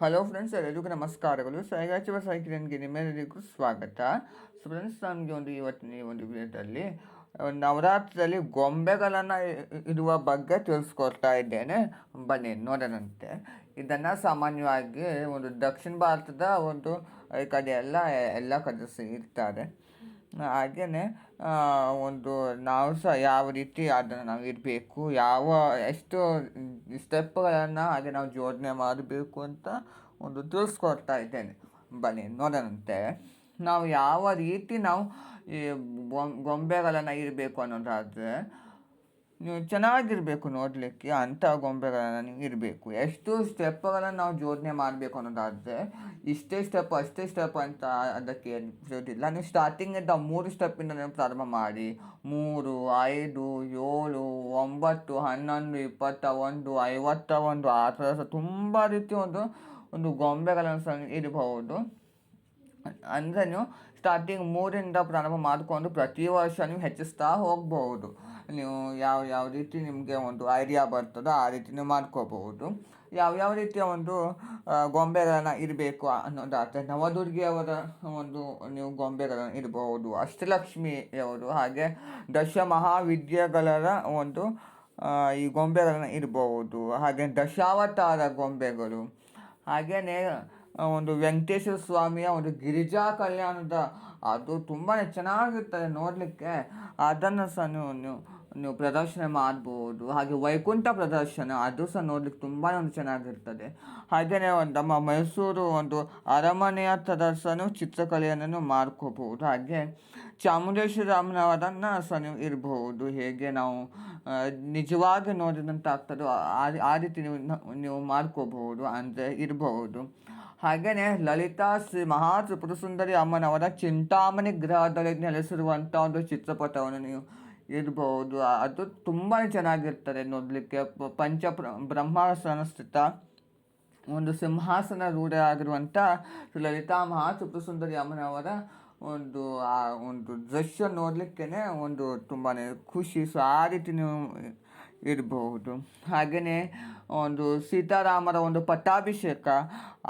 Hello friends, ಎಲ್ಲರಿಗೂ ನಮಸ್ಕಾರಗಳು. ಸೈಗಾಚಿವ ಸೈಕಿಲನ್ಗೆ ನಿಮ್ಮೆಲ್ಲರಿಗೂ ಸ್ವಾಗತ. ಸೊ, ಫ್ರೆಂಡ್ಸ್ ನನಗೆ ಒಂದು ಇವತ್ತಿನ ಒಂದು ವಿಡಿಯೋದಲ್ಲಿ ನವರಾತ್ರಿಯಲ್ಲಿ ಗೊಂಬೆಗಳನ್ನು ಇರುವ ಬಗ್ಗೆ ತಿಳಿಸ್ಕೊಡ್ತಾ ಇದ್ದೇನೆ. ಬನ್ನಿ, ನೋಡೋಣಂತೆ. ಇದನ್ನು ಸಾಮಾನ್ಯವಾಗಿ ಒಂದು ದಕ್ಷಿಣ ಭಾರತದ ಒಂದು ಕಡೆ ಎಲ್ಲ ಎಲ್ಲ ಕಡೆ ಇರ್ತಾರೆ ಹಾಗೆಯೇ ಒಂದು ನಾವು ಸಹ ಯಾವ ರೀತಿ ಅದನ್ನು ನಾವು ಇರಬೇಕು, ಯಾವ ಎಷ್ಟು ಸ್ಟೆಪ್ಗಳನ್ನು ಹಾಗೆ ನಾವು ಜೋಡಣೆ ಮಾಡಬೇಕು ಅಂತ ಒಂದು ತಿಳಿಸ್ಕೊಡ್ತಾ ಇದ್ದೇನೆ. ಬನ್ನಿ, ನೋಡೋಣಂತೆ. ನಾವು ಯಾವ ರೀತಿ ನಾವು ಈ ಗೊಂಬೆಗಳನ್ನು ಇರಬೇಕು ಅನ್ನೋದಾದರೆ ಚೆನ್ನಾಗಿರಬೇಕು ನೋಡಲಿಕ್ಕೆ ಅಂಥ ಗೊಂಬೆಗಳನ್ನು ಇರಬೇಕು. ಎಷ್ಟು ಸ್ಟೆಪ್ಗಳನ್ನು ನಾವು ಜೋಡಣೆ ಮಾಡಬೇಕು ಅನ್ನೋದಾದರೆ ಇಷ್ಟೇ ಸ್ಟೆಪ್, ಅಷ್ಟೇ ಸ್ಟೆಪ್ ಅಂತ ಅದಕ್ಕೆ ಇರೋದಿಲ್ಲ. ನೀವು ಸ್ಟಾರ್ಟಿಂಗಿಂದ ಮೂರು ಸ್ಟೆಪ್ಪಿಂದ ನೀವು ಪ್ರಾರಂಭ ಮಾಡಿ. ಮೂರು, ಐದು, ಏಳು, ಒಂಬತ್ತು, ಹನ್ನೊಂದು, ಇಪ್ಪತ್ತ ಒಂದು, ಐವತ್ತ ಒಂದು, ಆ ಥರ ಸಹ ತುಂಬ ರೀತಿ ಒಂದು ಒಂದು ಗೊಂಬೆಗಳನ್ನು ಸಹ ಇರಬಹುದು ಅಂದರೆ ನೀವು ಸ್ಟಾರ್ಟಿಂಗ್ ಮೂರಿಂದ ಪ್ರಾರಂಭ ಮಾಡಿಕೊಂಡು ಪ್ರತಿ ವರ್ಷ ನೀವು ಹೆಚ್ಚಿಸ್ತಾ ಹೋಗ್ಬೋದು. ನೀವು ಯಾವ ಯಾವ ರೀತಿ ನಿಮಗೆ ಒಂದು ಐಡಿಯಾ ಬರ್ತದೋ ಆ ರೀತಿ ನೀವು ಮಾಡ್ಕೋಬಹುದು. ಯಾವ ಯಾವ ರೀತಿಯ ಒಂದು ಗೊಂಬೆಗಳನ್ನು ಇರಬೇಕು ಅನ್ನೋದಾದರೆ ನವದುರ್ಗಿಯವರ ಒಂದು ನೀವು ಗೊಂಬೆಗಳನ್ನು ಇರಬಹುದು, ಅಷ್ಟಲಕ್ಷ್ಮಿಯವರು ಹಾಗೆ ದಶ ಮಹಾವಿದ್ಯೆಗಳರ ಒಂದು ಈ ಗೊಂಬೆಗಳನ್ನು ಇರಬಹುದು. ಹಾಗೆ ದಶಾವತಾರ ಗೊಂಬೆಗಳು. ಹಾಗೆಯೇ ಒಂದು ವೆಂಕಟೇಶ್ವರ ಸ್ವಾಮಿಯ ಒಂದು ಗಿರಿಜಾ ಕಲ್ಯಾಣದ, ಅದು ತುಂಬಾ ಚೆನ್ನಾಗಿರ್ತದೆ ನೋಡಲಿಕ್ಕೆ. ಅದನ್ನು ಸಹ ನೀವು ನೀವು ಪ್ರದರ್ಶನ ಮಾಡ್ಬೋದು, ಹಾಗೆ ವೈಕುಂಠ ಪ್ರದರ್ಶನ ಅದು ಸಹ ನೋಡ್ಲಿಕ್ಕೆ ತುಂಬಾ ಒಂದು ಚೆನ್ನಾಗಿರ್ತದೆ. ಹಾಗೆಯೇ ಒಂದು ನಮ್ಮ ಮೈಸೂರು ಒಂದು ಅರಮನೆಯ ಪ್ರದರ್ಶನ ಚಿತ್ರಕಲೆಯನ್ನು ಮಾಡ್ಕೋಬಹುದು. ಹಾಗೆ ಚಾಮುಂಡೇಶ್ವರಮ್ಮನವರನ್ನು ಸಹ ನೀವು ಇರಬಹುದು. ಹೇಗೆ ನಾವು ನಿಜವಾಗಿ ನೋಡಿದಂತ ಆಗ್ತದೋ ಆ ರೀತಿ ನೀವು ನೀವು ಮಾಡ್ಕೋಬಹುದು, ಅಂದರೆ ಇರಬಹುದು. ಹಾಗೆಯೇ ಲಲಿತಾ ಶ್ರೀ ಮಹಾ ತ್ರಿಪುರ ಸುಂದರಿ ಅಮ್ಮನವರ ಚಿಂತಾಮಣಿ ಗ್ರಹದಲ್ಲಿ ನೆಲೆಸಿರುವಂಥ ಒಂದು ಚಿತ್ರಪಟವನ್ನು ನೀವು ಇರಬಹುದು ಅದು ತುಂಬಾ ಚೆನ್ನಾಗಿರ್ತದೆ ನೋಡಲಿಕ್ಕೆ. ಪಂಚ ಪ್ರ- ಬ್ರಹ್ಮಾಸನ ಸ್ಥಿತ ಒಂದು ಸಿಂಹಾಸನ ರೂಢ ಆಗಿರುವಂಥ ಲಲಿತಾ ಮಹಾ ತ್ರಿಪುರ ಸುಂದರಿ ಅಮ್ಮನವರ ಒಂದು, ಆ, ಒಂದು ದೃಶ್ಯ ನೋಡಲಿಕ್ಕೇ ಒಂದು ತುಂಬಾ ಖುಷಿ. ಸೊ ಆ ರೀತಿ ನೀವು ಇರಬಹುದು. ಹಾಗೆಯೇ ಒಂದು ಸೀತಾರಾಮರ ಒಂದು ಪಟ್ಟಾಭಿಷೇಕ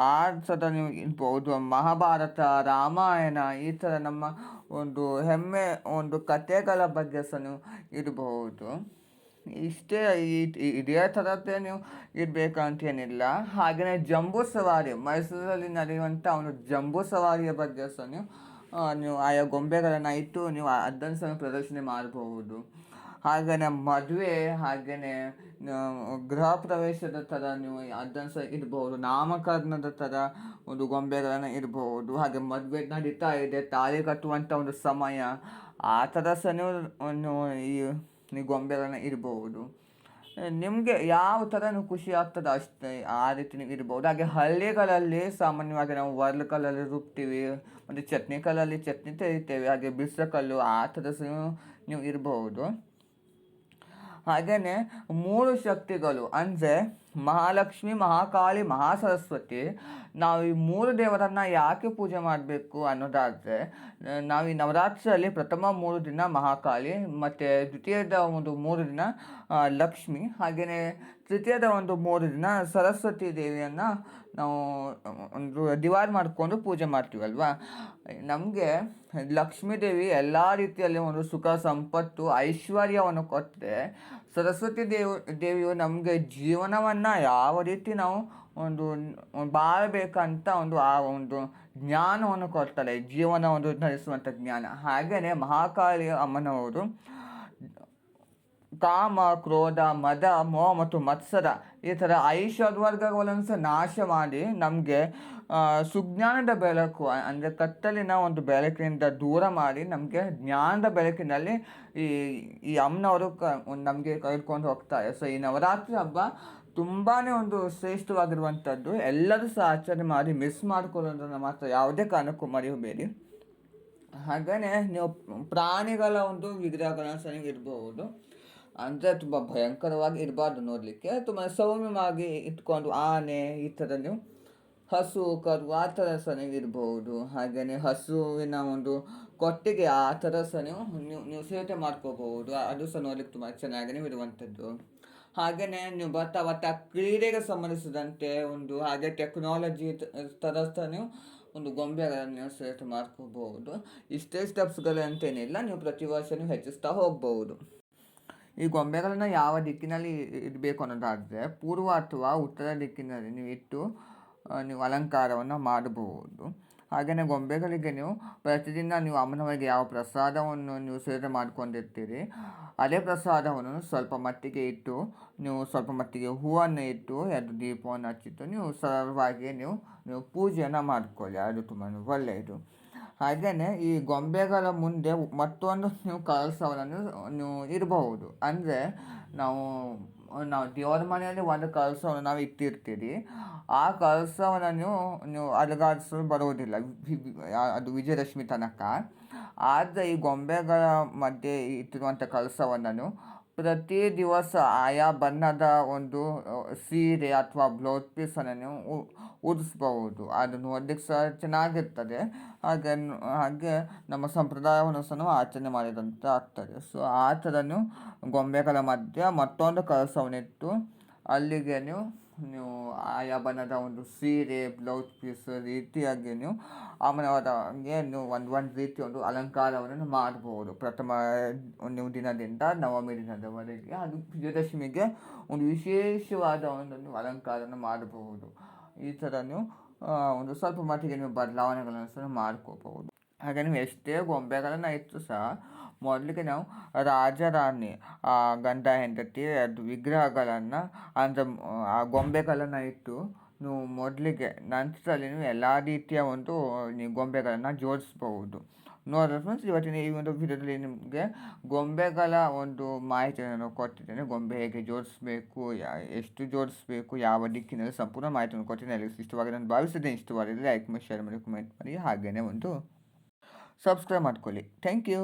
ಆ ಥರ ನೀವು ಇರ್ಬೋದು ಮಹಾಭಾರತ, ರಾಮಾಯಣ, ಈ ಥರ ನಮ್ಮ ಒಂದು ಹೆಮ್ಮೆ, ಒಂದು ಕಥೆಗಳ ಬಗ್ಗೆ ಸಹ ನೀವು ಇರಬಹುದು. ಇಷ್ಟೇ ಇದೇ ಥರದ್ದೇ ನೀವು ಇರಬೇಕಂತೇನಿಲ್ಲ. ಹಾಗೆಯೇ ಜಂಬೂ ಸವಾರಿ, ಮೈಸೂರಲ್ಲಿ ನಡೆಯುವಂಥ ಒಂದು ಜಂಬೂ ಸವಾರಿಯ ಬಗ್ಗೆ ಸಹ ನೀವು ನೀವು ಆಯಾ ಗೊಂಬೆಗಳನ್ನು ಇಟ್ಟು ನೀವು ಅದನ್ನು ಸಹ ಪ್ರದರ್ಶನ ಮಾಡಬಹುದು. ಹಾಗೆಯೇ ಮದುವೆ ಹಾಗೆಯೇ ಗೃಹ ಪ್ರವೇಶದ ಥರ ನೀವು ಅದನ್ನು ಸಹ ಇರಬಹುದು ನಾಮಕರಣದ ಥರ ಒಂದು ಗೊಂಬೆಗಳನ್ನು ಇರಬಹುದು ಹಾಗೆ ಮದುವೆ ನಡೀತಾ ಇದೆ, ತಾಳಿ ಕಟ್ಟುವಂಥ ಒಂದು ಸಮಯ, ಆ ಥರ ಸಹ ನೀವು ಈ ಗೊಂಬೆಗಳನ್ನು ಇರಬಹುದು ನಿಮಗೆ ಯಾವ ಥರ ಖುಷಿ ಆಗ್ತದೆ ಅಷ್ಟೇ, ಆ ರೀತಿ ನೀವು ಇರ್ಬೋದು. ಹಾಗೆ ಹಳ್ಳಿಗಳಲ್ಲಿ ಸಾಮಾನ್ಯವಾಗಿ ನಾವು ವರ್ಲ್ ಕಲ್ಲಲ್ಲಿ ರುಬ್ತೀವಿ, ಮತ್ತು ಚಟ್ನಿ ಕಲ್ಲಲ್ಲಿ ಚಟ್ನಿ ತೆಗಿತೇವೆ ಹಾಗೆ ಬಿಸಿಲ ಕಲ್ಲು ಆ ಥರ ಸಹ ನೀವು ಇರಬಹುದು ಹಾಗೆಯೇ ಮೂರು ಶಕ್ತಿಗಳು ಅಂದರೆ ಮಹಾಲಕ್ಷ್ಮಿ, ಮಹಾಕಾಳಿ, ಮಹಾಸರಸ್ವತಿ. ನಾವು ಈ ಮೂರು ದೇವರನ್ನು ಯಾಕೆ ಪೂಜೆ ಮಾಡಬೇಕು ಅನ್ನೋದಾದರೆ, ನಾವು ಈ ನವರಾತ್ರಿಯಲ್ಲಿ ಪ್ರಥಮ ಮೂರು ದಿನ ಮಹಾಕಾಳಿ, ಮತ್ತು ದ್ವಿತೀಯದ ಒಂದು ಮೂರು ದಿನ ಲಕ್ಷ್ಮಿ. ಹಾಗೆಯೇ ತೃತೀಯದ ಒಂದು ಮೂರು ದಿನ ಸರಸ್ವತಿ ದೇವಿಯನ್ನು ನಾವು, ಒಂದು ದಿವಾರ್ ಮಾಡಿಕೊಂಡು ಪೂಜೆ ಮಾಡ್ತೀವಲ್ವಾ ನಮಗೆ ಲಕ್ಷ್ಮೀ ದೇವಿ ಎಲ್ಲ ರೀತಿಯಲ್ಲಿ ಒಂದು ಸುಖ, ಸಂಪತ್ತು, ಐಶ್ವರ್ಯವನ್ನು ಕೊಟ್ಟರೆ ಸರಸ್ವತಿ ದೇವ, ದೇವಿಯು ನಮಗೆ ಜೀವನವನ್ನು ಯಾವ ರೀತಿ ನಾವು ಒಂದು, ಬಾಳಬೇಕಂತ ಒಂದು ಆ ಒಂದು ಜ್ಞಾನವನ್ನು ಕೊಡ್ತಾಳೆ ಜೀವನ ಒಂದು ನಡೆಸುವಂಥ ಜ್ಞಾನ. ಹಾಗೆಯೇ ಮಹಾಕಾಳಿ ಅಮ್ಮನವರು ಕಾಮ, ಕ್ರೋಧ, ಮದ, ಮೋಹ ಮತ್ತು ಮತ್ಸರ ಈ ಥರ ಐಷದ್ವರ್ಗಗಳನ್ನು ಸಹ ನಾಶ ಮಾಡಿ ನಮಗೆ ಸುಜ್ಞಾನದ ಬೆಳಕು ಅಂದರೆ ಕತ್ತಲಿನ ಒಂದು ಬೆಳಕಿನಿಂದ ದೂರ ಮಾಡಿ ನಮಗೆ ಜ್ಞಾನದ ಬೆಳಕಿನಲ್ಲಿ ಈ ಈ ಅಮ್ಮನವರು ಕ, ನಮಗೆ ಕರ್ಕೊಂಡು ಹೋಗ್ತಾರೆ ಸೊ ಈ ನವರಾತ್ರಿ ಹಬ್ಬ ತುಂಬಾ ಒಂದು ಶ್ರೇಷ್ಠವಾಗಿರುವಂಥದ್ದು. ಎಲ್ಲರೂ ಸಹ ಆಚರಣೆ ಮಾಡಿ ಮಿಸ್ ಮಾಡ್ಕೊಳ್ಳೋದನ್ನು ಮಾತ್ರ ಯಾವುದೇ ಕಾರಣಕ್ಕೂ ಮರೆಯಬೇಡಿ ಹಾಗೆಯೇ ನೀವು ಪ್ರಾಣಿಗಳ ಒಂದು ವಿಗ್ರಹಗಳನ್ನು ಸಹ ಇರಬಹುದು ಅಂದರೆ ತುಂಬ ಭಯಂಕರವಾಗಿ ಇರಬಾರ್ದು ನೋಡಲಿಕ್ಕೆ. ತುಂಬ ಸೌಮ್ಯವಾಗಿ ಇಟ್ಕೊಂಡು ಆನೆ, ಈ ಥರ ನೀವು ಹಸು, ಕರು, ಆ ಥರ ಸಹ ನೀವು ಇರಬಹುದು ಹಾಗೆಯೇ ಹಸುವಿನ ಒಂದು ಕೊಟ್ಟಿಗೆ ಆ ಥರ ಸಹ ನೀವು ನೀವು ನೀವು ಮಾಡ್ಕೋಬಹುದು. ಅದು ಸಹ ನೋಡ್ಲಿಕ್ಕೆ ತುಂಬ ಚೆನ್ನಾಗಿ ನೀವು ಇರುವಂಥದ್ದು. ಹಾಗೆಯೇ ನೀವು ಬರ್ತಾ ಬರ್ತಾ ಕ್ರೀಡೆಗೆ ಸಂಬಂಧಿಸಿದಂತೆ ಒಂದು, ಹಾಗೆ ಟೆಕ್ನಾಲಜಿ ಥರ ಸಹ ನೀವು ಒಂದು ಗೊಂಬೆಗಳನ್ನು ನೀವು ಸೆಲೆಕ್ಟ್ ಮಾಡ್ಕೋಬಹುದು. ಇಷ್ಟೇ ಸ್ಟೆಪ್ಸ್ಗಳಂತೇನಿಲ್ಲ ನೀವು ಪ್ರತಿ ವರ್ಷ ನೀವು ಹೆಚ್ಚಿಸ್ತಾ ಹೋಗ್ಬೋದು ಈ ಗೊಂಬೆಗಳನ್ನು ಯಾವ ದಿಕ್ಕಿನಲ್ಲಿ ಇಡಬೇಕು ಅನ್ನೋದಾದರೆ ಪೂರ್ವ ಅಥವಾ ಉತ್ತರ ದಿಕ್ಕಿನಲ್ಲಿ ನೀವು ಇಟ್ಟು ನೀವು ಅಲಂಕಾರವನ್ನು ಮಾಡಬಹುದು. ಹಾಗೆಯೇ ಗೊಂಬೆಗಳಿಗೆ ನೀವು ಪ್ರತಿದಿನ ನೀವು ಅಮ್ಮನವರಿಗೆ ಯಾವ ಪ್ರಸಾದವನ್ನು ನೀವು ಸೇವೆ ಮಾಡ್ಕೊಂಡಿರ್ತೀರಿ, ಅದೇ ಪ್ರಸಾದವನ್ನು ಸ್ವಲ್ಪ ಮಟ್ಟಿಗೆ ಇಟ್ಟು, ನೀವು ಸ್ವಲ್ಪ ಮಟ್ಟಿಗೆ ಹೂವನ್ನು ಇಟ್ಟು, ಎರಡು ದೀಪವನ್ನು ಹಚ್ಚಿಟ್ಟು ನೀವು ಸರಳವಾಗಿ ನೀವು ನೀವು ಪೂಜೆಯನ್ನು ಮಾಡಿಕೊಳ್ಳಿ. ಅದು ತುಂಬ ಒಳ್ಳೆಯದು. ಹಾಗೆಯೇ ಈ ಗೊಂಬೆಗಳ ಮುಂದೆ ಮತ್ತೊಂದು ನೀವು ಕಳಸವನ್ನು ನೀವು ಇರಬಹುದು. ಅಂದರೆ ನಾವು ನಾವು ದೇವರ ಮನೆಯಲ್ಲಿ ಒಂದು ಕಳಸವನ್ನು ನಾವು ಇಟ್ಟಿರ್ತೀರಿ. ಆ ಕಳಸವನ್ನು ನೀವು ನೀವು ಅಲುಗಾಡಿಸಲು ಬರುವುದಿಲ್ಲ. ಅದು ವಿಜಯದಶಮಿ ತನಕ. ಆದರೆ ಈ ಗೊಂಬೆಗಳ ಮಧ್ಯೆ ಇಟ್ಟಿರುವಂಥ ಕಳಸವನ್ನು ಪ್ರತಿ ದಿವಸ ಆಯಾ ಬಣ್ಣದ ಒಂದು ಸೀರೆ ಅಥವಾ ಬ್ಲೌಸ್ ಪೀಸನ್ನು ನೀವು ಉಡಿಸ್ಬಹುದು ಅದನ್ನು ನೋಡ್ಲಿಕ್ಕೆ ಸಹ ಚೆನ್ನಾಗಿರ್ತದೆ. ಹಾಗೆ ಹಾಗೆ ನಮ್ಮ ಸಂಪ್ರದಾಯವನ್ನು ಸಹ ನಾವು ಆಚರಣೆ ಮಾಡಿದಂತೆ ಆಗ್ತದೆ. ಸೊ ಆ ಥರ ನೀವು ಗೊಂಬೆಗಳ ಮಧ್ಯೆ ಮತ್ತೊಂದು ಕಳಸವನ್ನಿಟ್ಟು ಅಲ್ಲಿಗೆ ನೀವು ನೀವು ಆಯಾ ಬಣ್ಣದ ಒಂದು ಸೀರೆ, ಬ್ಲೌಸ್ ಪೀಸ್ ರೀತಿಯಾಗಿ ನೀವು ಆಮೇಲೆ ನೀವು ಒಂದು ಒಂದು ರೀತಿ ಒಂದು ಅಲಂಕಾರವನ್ನು ಮಾಡಬಹುದು ಪ್ರಥಮ ನೀವು ದಿನದಿಂದ ನವಮಿ ದಿನದವರೆಗೆ ಅದು ವಿಜಯದಶಮಿಗೆ ಒಂದು ವಿಶೇಷವಾದ ಒಂದು ಅಲಂಕಾರವನ್ನು ಮಾಡಬಹುದು ಈ ಥರ ನೀವು ಒಂದು ಸ್ವಲ್ಪ ಮಟ್ಟಿಗೆ ನೀವು ಬದಲಾವಣೆಗಳನ್ನು ಸಹ ಮಾಡ್ಕೋಬಹುದು. ಹಾಗೆ ನೀವು ಎಷ್ಟೇ ಗೊಂಬೆಗಳನ್ನು ಇತ್ತು ಸಹ ಮೊದಲಿಗೆ ನಾವು ರಾಜ ರಾಣಿ ಗಂಡ ಹೆಂಡತಿ, ಅದು ವಿಗ್ರಹಗಳನ್ನು, ಅಂದರೆ, ಆ ಗೊಂಬೆಗಳನ್ನು ಇಟ್ಟು ನೀವು ಮೊದಲಿಗೆ ನಂತರದಲ್ಲಿ ನೀವು ಎಲ್ಲ ರೀತಿಯ ಒಂದು, ನೀವು ಗೊಂಬೆಗಳನ್ನು ಜೋಡಿಸ್ಬಹುದು. ನೋಡಿದ್ರೆ ಫ್ರೆಂಡ್ಸ್ ಇವತ್ತಿನ ಈ ಒಂದು ವಿಡಿಯೋದಲ್ಲಿ ನಿಮಗೆ ಗೊಂಬೆಗಳ ಒಂದು ಮಾಹಿತಿಯನ್ನು ಕೊಟ್ಟಿದ್ದೇನೆ. ಗೊಂಬೆ ಹೇಗೆ ಜೋಡಿಸ್ಬೇಕು ಎಷ್ಟು ಜೋಡಿಸ್ಬೇಕು, ಯಾವ ದಿಕ್ಕಿನಲ್ಲಿ ಸಂಪೂರ್ಣ ಮಾಹಿತಿಯನ್ನು ಕೊಟ್ಟಿದ್ದೇನೆ. ಇಷ್ಟವಾಗಿ ನಾನು ಭಾವಿಸಿದ್ದೇನೆ ಇಷ್ಟವಾಗಿದೆ ಲೈಕ್ ಮಾಡಿ, ಶೇರ್ ಮಾಡಿ ಕಮೆಂಟ್ ಮಾಡಿ ಹಾಗೆಯೇ ಒಂದು ಸಬ್ಸ್ಕ್ರೈಬ್ ಮಾಡ್ಕೊಳ್ಳಿ. Thank you